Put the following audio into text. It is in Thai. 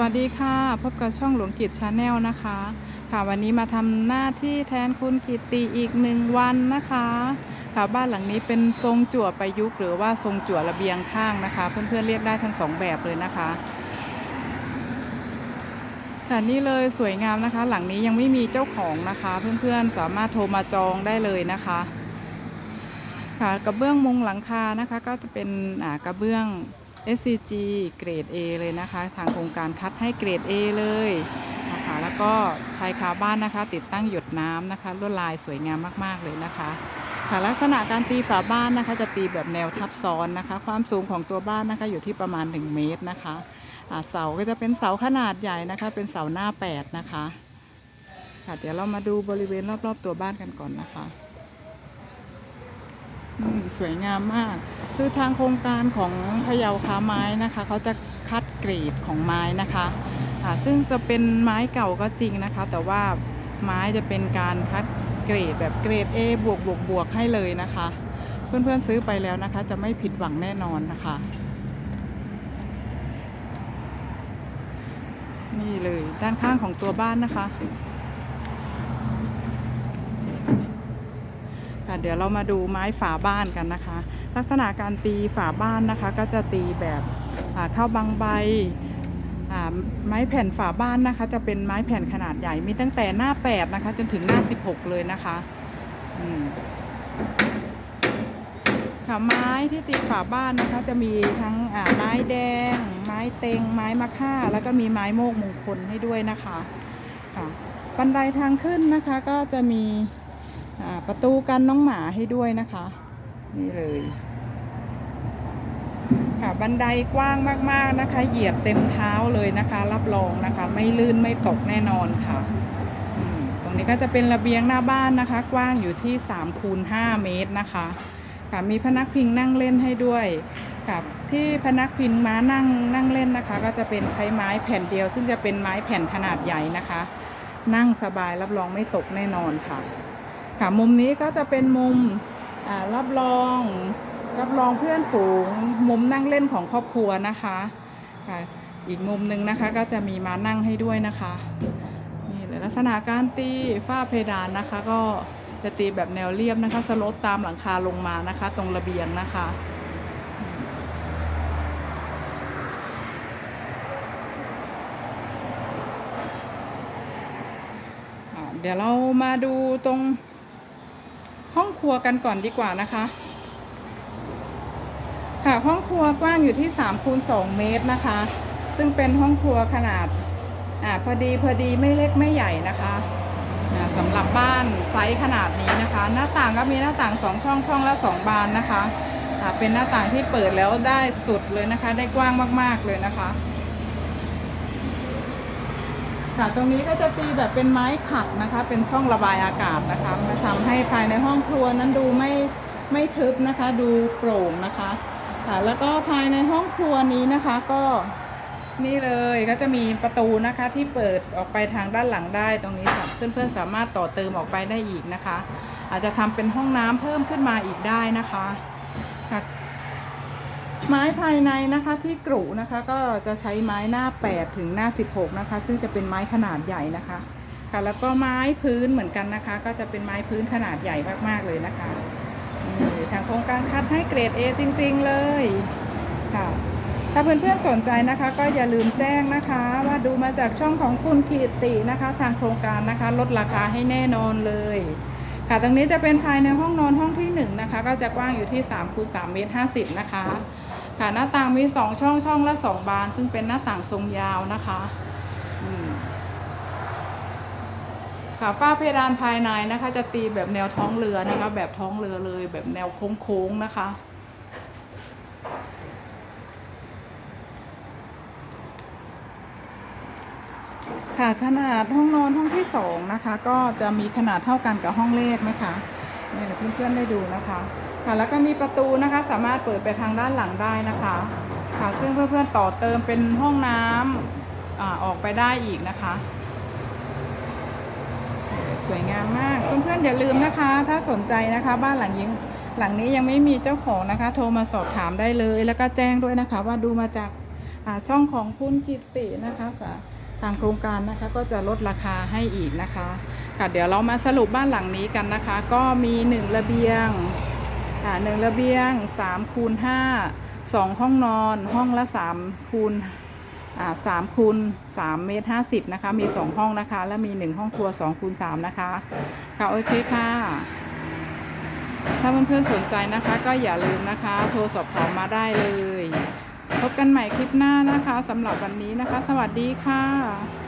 วัสดีค่ะ พบกับช่องหลวงกิจชาแนลนะคะ ค่ะวันนี้มาทำหน้าที่แทนคุณกิตติอีกหนึ่งวันนะคะ ค่ะบ้านหลังนี้เป็นทรงจั่วประยุกต์หรือว่าทรงจั่วระเบียงข้างนะคะ เพื่อนๆเรียกได้ทั้งสองแบบเลยนะคะค่ะนี่เลยสวยงามนะคะ หลังนี้ยังไม่มีเจ้าของนะคะ เพื่อนๆสามารถโทรมาจองได้เลยนะคะ ค่ะกระเบื้องมุงหลังคานะคะ ก็จะเป็นกระเบื้อง SCG เกรด A เลยนะคะ ทางโครงการคัดให้เกรด A เลยนะคะแล้วก็ชายคาบ้านนะคะ ติดตั้งหยดน้ำนะคะลวดลายสวยงามมากๆเลยนะคะค่ะลักษณะการตีฝาบ้านนะคะ จะตีแบบแนวทับซ้อนนะคะ ความสูงของตัวบ้านนะคะอยู่ที่ประมาณ 1 เมตรนะคะอ่าเสาก็จะเป็นเสาขนาดใหญ่นะคะ เป็นเสาหน้า 8 นะคะค่ะเดี๋ยวเรามาดูบริเวณรอบๆตัวบ้านกันก่อนนะคะ สวยงามมาก คือทางโครงการของพะเยาค้าไม้นะคะ เขาจะคัดเกรดของไม้นะคะอ่าซึ่งจะเป็นไม้เก่าก็จริงนะคะ แต่ว่าไม้จะเป็นการคัดเกรดแบบเกรด A บวกบวกบวกให้เลยนะคะ เพื่อนๆซื้อไปแล้วนะคะ จะไม่ผิดหวังแน่นอนนะคะ นี่เลยด้านข้างของตัวบ้านนะคะ ค่ะ เดี๋ยวเรามาดูไม้ฝาบ้านกันนะคะ ลักษณะการตีฝาบ้านนะคะก็จะตีแบบเข้าบางใบไม้แผ่นฝาบ้านนะคะ จะเป็นไม้แผ่นขนาดใหญ่มีตั้งแต่หน้า8นะคะ จนถึงหน้า 16 เลยนะคะค่ะไม้ที่ตีฝาบ้านนะคะ จะมีทั้งไม้แดง ไม้เต็ง ไม้มะค่า แล้วก็มีไม้โมกมงคลให้ด้วยนะคะค่ะบันไดทางขึ้นนะคะก็จะมี ประตูกันน้องหมาให้ด้วยนะคะ นี่เลย ค่ะบันไดกว้างมากๆนะคะ เหยียบเต็มเท้าเลยนะคะ รับรองนะคะ ไม่ลื่นไม่ตกแน่นอนค่ะตรงนี้ก็จะเป็นระเบียงหน้าบ้านนะคะ กว้างอยู่ที่3คูณ5เมตรนะคะค่ะมีพนักพิงนั่งเล่นให้ด้วยค่ะที่พนักพิงม้านั่งนั่งเล่นนะคะ ก็จะเป็นใช้ไม้แผ่นเดียว ซึ่งจะเป็นไม้แผ่นขนาดใหญ่นะคะ นั่งสบายรับรองไม่ตกแน่นอนค่ะ ค่ะมุมนี้ก็จะเป็นมุมรับรอง รับรองเพื่อนฝูง มุมนั่งเล่นของครอบครัวนะคะค่ะอีกมุมหนึ่งนะคะก็จะมีมานั่งให้ด้วยนะคะนี่เลยลักษณะการตีฝ้าเพดานนะคะ ก็จะตีแบบแนวเรียบนะคะสโลปตามหลังคาลงมานะคะ ตรงระเบียงนะคะเดี๋ยวเรามาดูตรง ครัวกันก่อนดีกว่านะคะ ค่ะห้องครัวกว้างอยู่ที่3คูณ2เมตรนะคะ ซึ่งเป็นห้องครัวขนาดอ่าพอดีพอดีไม่เล็กไม่ใหญ่นะคะอ่าสำหรับบ้านไซส์ขนาดนี้นะคะ หน้าต่างก็มีหน้าต่าง 2 ช่องช่องละ 2 บานนะคะอ่าเป็นหน้าต่างที่เปิดแล้วได้สุดเลยนะคะ ได้กว้างมากๆเลยนะคะ ค่ะตรงนี้ก็จะตีแบบเป็นไม้ขัดนะคะ เป็นช่องระบายอากาศนะคะมาทำให้ภายในห้องครัวนั้นดูไม่ไม่ทึบนะคะ ดูโปร่งนะคะค่ะแล้วก็ภายในห้องครัวนี้นะคะก็นี่เลยก็จะมีประตูนะคะที่เปิดออกไปทางด้านหลังได้ตรงนี้ค่ะเพื่อนๆสามารถต่อเติมออกไปได้อีกนะคะ อาจจะทำเป็นห้องน้ำเพิ่มขึ้นมาอีกได้นะคะค่ะ ไม้ภายในนะคะที่กรุนะคะก็จะใช้ไม้หน้า 8 ถึงหน้า 16 นะคะ ซึ่งจะเป็นไม้ขนาดใหญ่นะคะค่ะแล้วก็ไม้พื้นเหมือนกันนะคะ ก็จะเป็นไม้พื้นขนาดใหญ่มากๆเลยนะคะทางโครงการคัดให้เกรด A จริง ๆ เลยค่ะถ้าเพื่อนๆสนใจนะคะ ก็อย่าลืมแจ้งนะคะ ว่าดูมาจากช่องของคุณกิตินะคะ ทางโครงการนะคะ ลดราคาให้แน่นอนเลย ค่ะตรงนี้จะเป็นภายในห้องนอนห้องที่หนึ่งนะคะก็จะกว้างอยู่ที่3คูณ3เมตร50นะคะค่ะหน้าต่างมี 2 ช่องช่องละ 2 บาน ซึ่งเป็นหน้าต่างทรงยาวนะคะค่ะฝ้าเพดานภายในนะคะ จะตีแบบแนวท้องเรือนะคะ แบบท้องเรือเลยแบบแนวโค้งๆนะคะ ค่ะขนาดห้องนอนห้องที่สองนะคะ ก็จะมีขนาดเท่ากันกับห้องเลขนะคะนี่เดี๋ยวเพื่อนๆได้ดูนะคะค่ะแล้วก็มีประตูนะคะสามารถเปิดไปทางด้านหลังได้นะคะค่ะซึ่งเพื่อนๆต่อเติมเป็นห้องน้ำอาออกไปได้อีกนะคะ สวยงามมากเพื่อนๆอย่าลืมนะคะ ถ้าสนใจนะคะ บ้านหลังยิงหลังนี้ยังไม่มีเจ้าของนะคะ โทรมาสอบถามได้เลย แล้วก็แจ้งด้วยนะคะ ว่าดูมาจากช่องของคุณกิตตินะคะสา ทางโครงการนะคะก็จะลดราคาให้อีกนะคะค่ะเดี๋ยวเรามาสรุปบ้านหลังนี้กันนะคะ ก็มี 1 ระเบียงอ่าหนึ่งระเบียง3คูณ5 2 ห้องนอนห้องละ3คูณอ่า3คูณ3เมตร50นะคะ มี2ห้องนะคะ และมี1ห้องครัว2คูณ3นะคะค่ะโอเคค่ะ ถ้าเพื่อนๆสนใจนะคะ ก็อย่าลืมนะคะ โทรสอบถามมาได้เลย พบกันใหม่คลิปหน้านะคะสำหรับวันนี้นะคะ สวัสดีค่ะ